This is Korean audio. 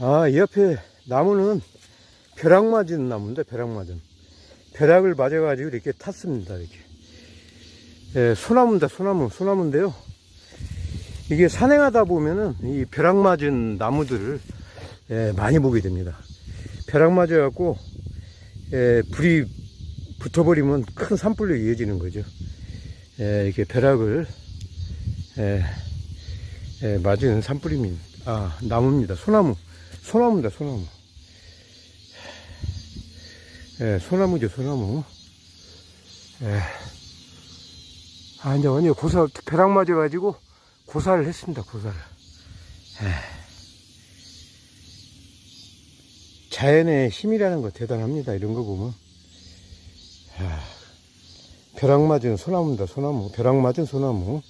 아, 이 옆에 나무는 벼락 맞은 나무인데, 벼락 맞은. 벼락을 맞아가지고 이렇게 탔습니다, 이렇게. 예, 소나무입니다, 소나무, 소나무인데요. 이게 산행하다 보면은 이 벼락 맞은 나무들을 예, 많이 보게 됩니다. 벼락 맞아갖고, 예, 불이 붙어버리면 큰 산불로 이어지는 거죠. 예, 이렇게 벼락을, 예, 예, 맞은 산불입니다. 아, 나무입니다. 소나무. 소나무입니다, 소나무. 예, 소나무죠, 소나무. 예. 아, 이제 완전 고사, 벼락 맞아가지고 고사를 했습니다, 고사를. 예. 자연의 힘이라는 거 대단합니다, 이런 거 보면. 야, 벼락 맞은 소나무입니다, 소나무. 벼락 맞은 소나무.